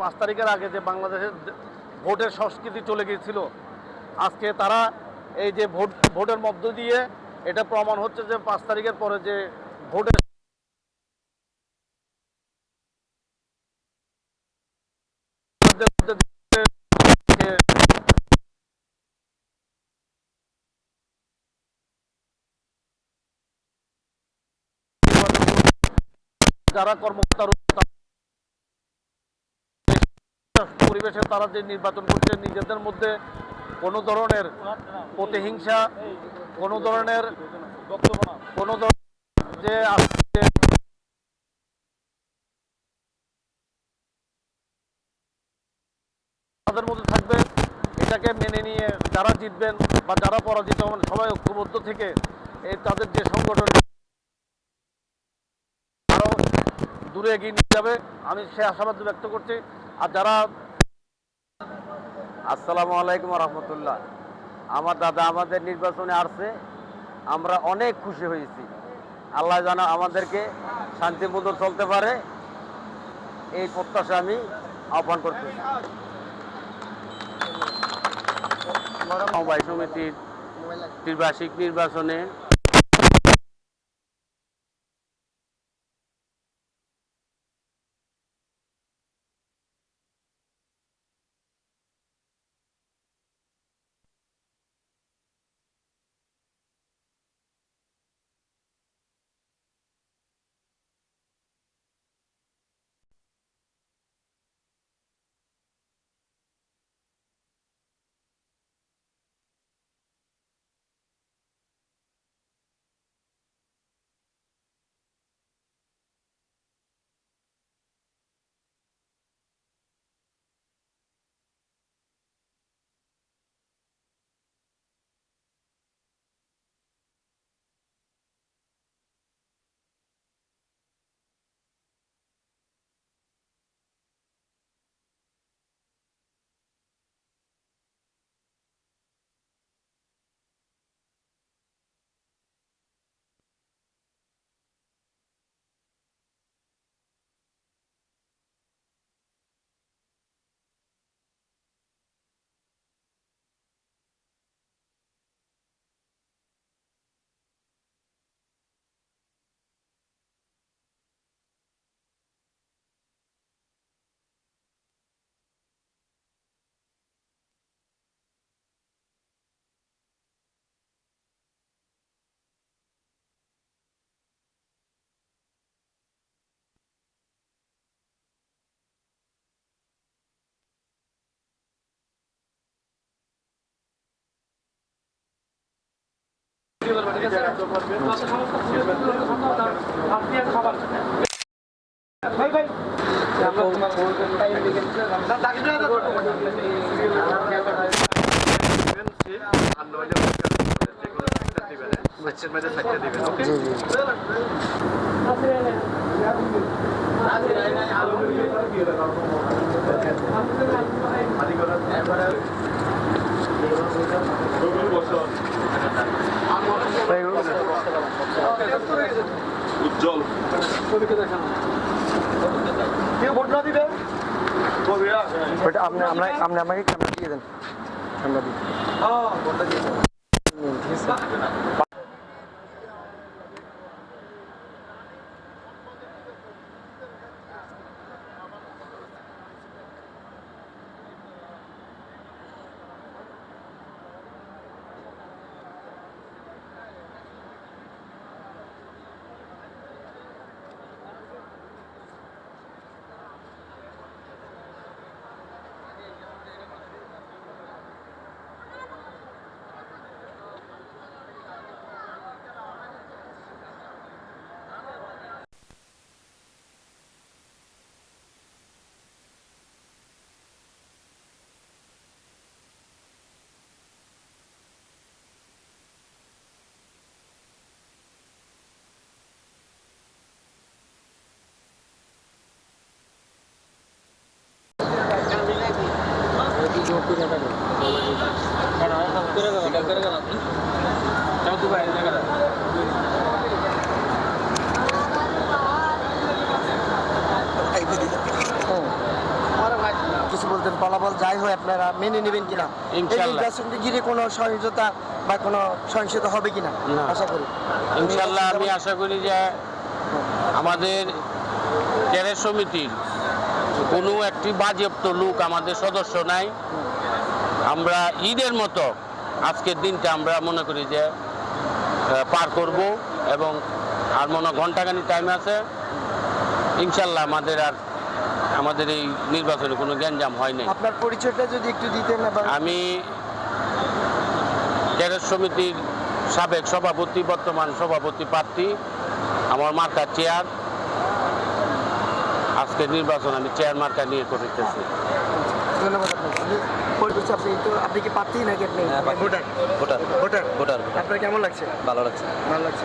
পাঁচ তারিখের আগে যে বাংলাদেশের ভোটের সংস্কৃতি চলে গিয়েছিল, আজকে তারা এই যে ভোট, ভোটের মধ্য দিয়ে এটা প্রমাণ হচ্ছে যে পাঁচ তারিখের পরে যে ভোটের যারা কর্মকর্তা পরিবেশে তারা যে নির্বাচন করছে, নিজেদের মধ্যে কোনো ধরনের প্রতিহিংসা, কোনো ধরনের কোনো ধরনের যে তাদের মধ্যে থাকবে, এটাকে মেনে নিয়ে যারা জিতবেন বা যারা পরাজিত হবেন, সবাই ঐক্যবদ্ধ থেকে এই তাদের যে সংগঠন আরও দূরে এগিয়ে নিয়ে যাবে। আমি সে আশাবাদ ব্যক্ত করছি। আর যারা আসসালামু আলাইকুম রহমতুল্লাহ। আমার দাদা আমাদের নির্বাচনে আসছে আমরা অনেক খুশি হয়েছি। আল্লাহ যেন আমাদেরকে শান্তিপূর্ণ চলতে পারে এই প্রত্যাশা আমি আহ্বান করতেছি। সমবায় সমিতির ত্রিবার্ষিক নির্বাচনে ভাই ভাই মসজিদ মধ্যে থাকতে দিবেন ওকে আলু উজ্জ্বল। ওটা আপনি দিবে? আপনি আমাকে ক্যামেরা দিয়ে দেন। ক্যামেরা দিয়ে কিছু বলতেন ফলাফল যাই হোক আপনারা মেনে নেবেন কিনা? এই নির্বাচনকে ঘিরে কোনো সহিংসতা বা কোনো সহিংসতা হবে কিনা? আশা করি। ইনশাল্লাহ আমি আশা করি যে আমাদের ক্যারের সমিতির কোনো একটি বাজেপ্ত লোক আমাদের সদস্য নাই। আমরা ঈদের মতো আজকের দিনটা আমরা মনে করি যে পার করব এবং আর মনে ঘন্টাখানি টাইম আছে। ইনশাল্লাহ আমাদের আর আমাদের এই নির্বাচনে কোনো গ্যাঞ্জাম হয় নাই। আপনার পরিচয়টা যদি একটু দিতেন আমি ক্যারেজ সমিতির সাবেক সভাপতি বর্তমান সভাপতি প্রার্থী আমার মার্কা চেয়ার। আজকের নির্বাচন আমি চেয়ার মার্কা নিয়ে করিতেছি। ধন্যবাদ আপনি তো আপনি কি প্রার্থী নাকি আপনি? ভোটার। ভোটার। ভোটার। ভোটার আপনার কেমন লাগছে? ভালো লাগছে। ভালো লাগছে।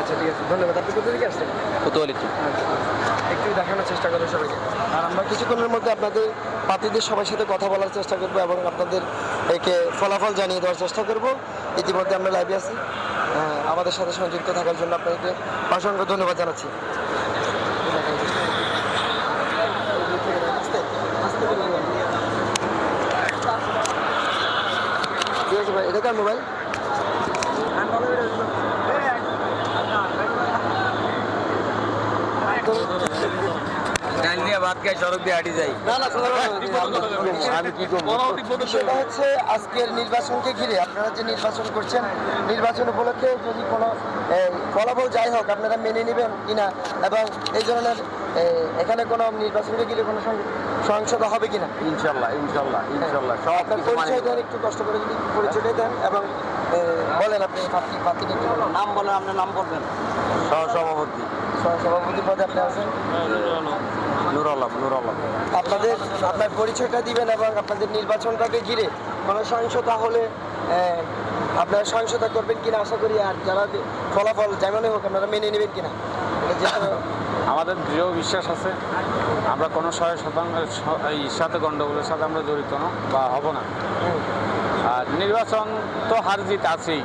আচ্ছা ঠিক আছে। ধন্যবাদ। আপনি কোথা থেকে আসছেন? কোতোয়ালি আচ্ছা। একটু দেখানোর চেষ্টা করব সবাইকে। আর আমরা কিছুক্ষণের মধ্যে আপনাদের সবার সাথে কথা বলার চেষ্টা করব এবং আপনাদের একে ফলাফল জানিয়ে দেওয়ার চেষ্টা করব। ইতিমধ্যে আমরা লাইভে আছি। আহ, আমাদের সাথে সংযুক্ত থাকার জন্য আপনাদেরকে অসংখ্য ধন্যবাদ জানাচ্ছি ঠিক আছে ভাই এটা কার মোবাইল? ডাল নিয়ে ভাত খাই সড়ক দিয়ে হাঁটি যাই। না না আমি কি করব? বিষয়টা হচ্ছে আজকের নির্বাচনকে ঘিরে। আপনারা যে নির্বাচন করছেন নির্বাচন উপলক্ষে যদি কোনো ফলাফল যাই হোক আপনারা মেনে নেবেন কিনা এবং এই ধরনের এখানে কোনো নির্বাচনকে ঘিরে কোনো সং- সহিংসতা হবে কিনা? ইনশাল্লাহ ইনশাল্লাহ ইনশাল্লাহ সব আপনার মানে পরিচয় দেন একটু কষ্ট করে যদি পরিচয়টা দেন এবং বলেন আপনি পার্টি পার্টিটা কি বলেন নাম বলে আপনার নাম বলবেন। সহ সভাপতি সভাপতি পদে আপনি আছেন? নুর আলম নুর আলম। আপনাদের আপনার পরিচয়টা দিবেন এবং আপনাদের নির্বাচনটাকে ঘিরে কোনো সহিংসতা হলে আপনারা সহিংসতা করবেন কিনা আশা করি আর যারা ফলাফল যেমনই হোক আপনারা মেনে নেবেন কিনা? আমাদের দৃঢ় বিশ্বাস আছে। আমরা কোনো শয়ে শতাংশ এই সাথে গণ্ডগোলের সাথে আমরা জড়িত না বা হব না। আর নির্বাচন তো হার জিত আছেই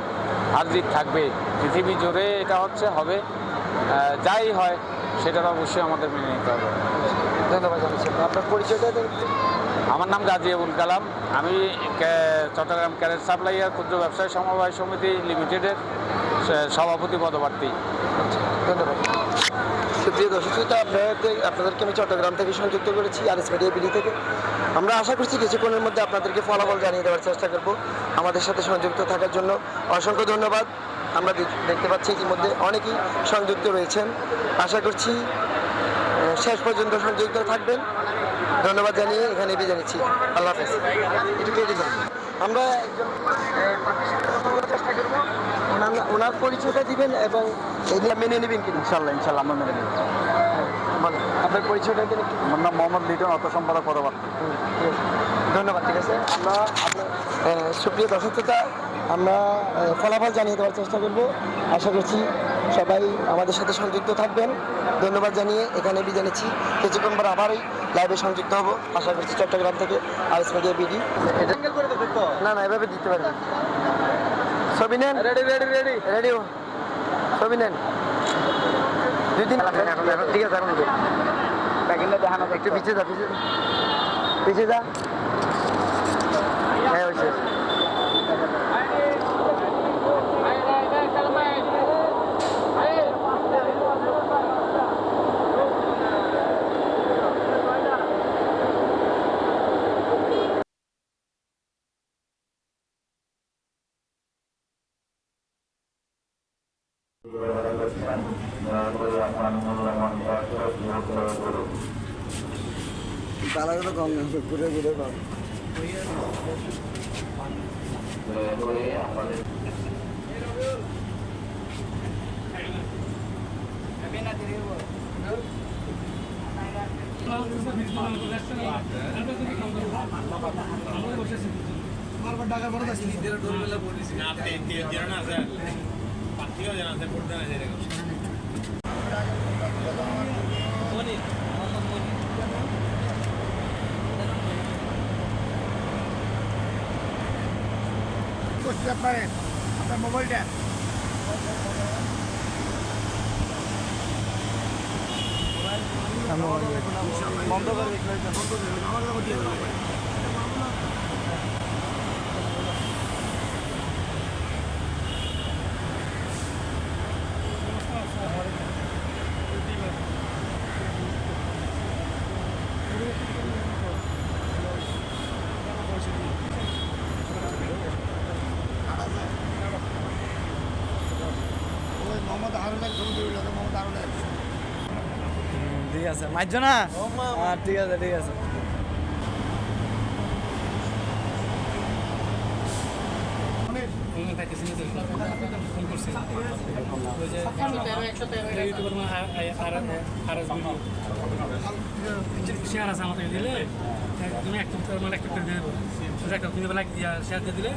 হার জিত থাকবে। পৃথিবী জুড়ে এটা হচ্ছে হবে যাই হয় সেটা অবশ্যই আমাদের মেনে নিতে হবে। ধন্যবাদ আপনার পরিচয়টা আমার নাম গাজী আবুল কালাম। আমি চট্টগ্রাম ক্যারেট সাপ্লাইয়ার ক্ষুদ্র ব্যবসায়ী সমবায় সমিতি লিমিটেডের সভাপতি পদপ্রার্থী। ধন্যবাদ। সুপ্রিয় দর্শক শ্রোতা, আপনাদের আপনাদেরকে আমি চট্টগ্রাম থেকে সংযুক্ত করেছি আর এস মিডিয়া বিডি থেকে। আমরা আশা করছি কিছুক্ষণের মধ্যে আপনাদেরকে ফলাফল জানিয়ে দেওয়ার চেষ্টা করব আমাদের সাথে সংযুক্ত থাকার জন্য। অসংখ্য ধন্যবাদ। আমরা দেখতে পাচ্ছি ইতিমধ্যে অনেকেই সংযুক্ত রয়েছেন। আশা করছি শেষ পর্যন্ত সংযুক্ত থাকবেন। ধন্যবাদ জানিয়ে এখানে বিদায় নিচ্ছি। আল্লাহ হাফেজ। দিন আমরা একজন চেষ্টা করব ওনার- পরিচয়টা দিবেন এবং এগুলো মেনে নেবেন কিনা? ইনশাল্লাহ ইনশাল্লাহ আমরা মেনে নেব। বলেন। আপনার পরিচয়টা দিন আমার নাম মোহাম্মদ লিটন অর্থ সম্পাদক হুম, ধন্যবাদ ঠিক আছে। আমরা আপনার সুপ্রিয় দর্শক শ্রোতা, আমরা ফলাফল জানিয়ে দেওয়ার চেষ্টা করব। আশা করছি সবাই আমাদের সাথে সংযুক্ত থাকবেন। ধন্যবাদ জানিয়ে এখানে বিদায় নিচ্ছি। কিছুক্ষণ পর আবারই লাইভে সংযুক্ত হব আশা করছি চট্টগ্রাম থেকে আইস মিডিয়া বিডি না না এভাবে দিতে পারবেন ছবি নেন। রেডি রেডি রেডি রেডি ছবি নেন। দুই দিন ঠিক আছে একটু পিছিয়ে যা পিছিয়ে যা। করেছেন দয়া করে আপনার মূল্যবান করুন কম ঘুরে ঘুরে কম দয়া করে আমাদের বারবার ডাকার পরে না করতে পারেন আপনার মোবাইলটা বন্ধ করে বন্ধ করে ঠিক আছে মারছ না? ঠিক আছে ঠিক আছে। শেয়ার আছে আমাদের দিলে। তুমি একটা মানে দিয়ে তুমি লাইক দিয়া শেয়ার দিয়ে দিলে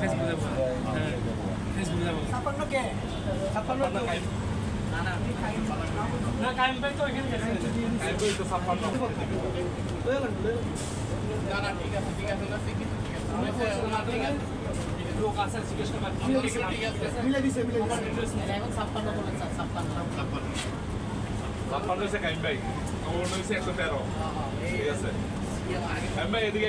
ফেসবুকে দেবো। হ্যাঁ লোক আছে জিজ্ঞেস করবা মিলে দিছে মিলে দিছে। এখন ছাপ্পান্ন বলেছে ছাপ্পান্ন। ছাপ্পান্ন। হয়েছে কাইম ভাই। আমার হয়েছে একশো তেরো। ঠিক আছে। কাইম ভাই এদিকে